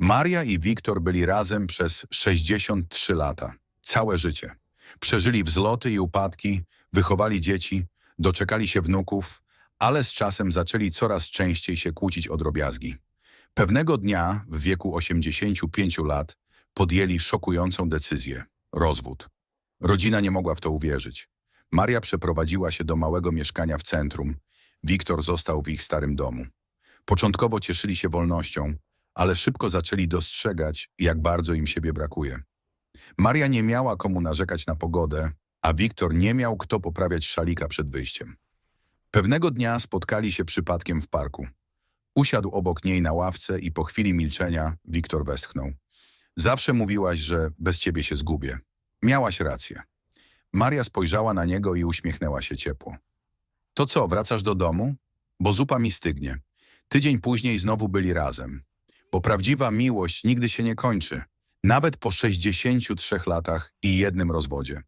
Maria i Wiktor byli razem przez 63 lata. Całe życie. Przeżyli wzloty i upadki, wychowali dzieci, doczekali się wnuków, ale z czasem zaczęli coraz częściej się kłócić o drobiazgi. Pewnego dnia, w wieku 85 lat, podjęli szokującą decyzję – rozwód. Rodzina nie mogła w to uwierzyć. Maria przeprowadziła się do małego mieszkania w centrum. Wiktor został w ich starym domu. Początkowo cieszyli się wolnością, ale szybko zaczęli dostrzegać, jak bardzo im siebie brakuje. Maria nie miała komu narzekać na pogodę, a Wiktor nie miał kto poprawiać szalika przed wyjściem. Pewnego dnia spotkali się przypadkiem w parku. Usiadł obok niej na ławce i po chwili milczenia Wiktor westchnął. Zawsze mówiłaś, że bez ciebie się zgubię. Miałaś rację. Maria spojrzała na niego i uśmiechnęła się ciepło. To co, wracasz do domu? Bo zupa mi stygnie. Tydzień później znowu byli razem. Bo prawdziwa miłość nigdy się nie kończy. Nawet po 63 latach i jednym rozwodzie.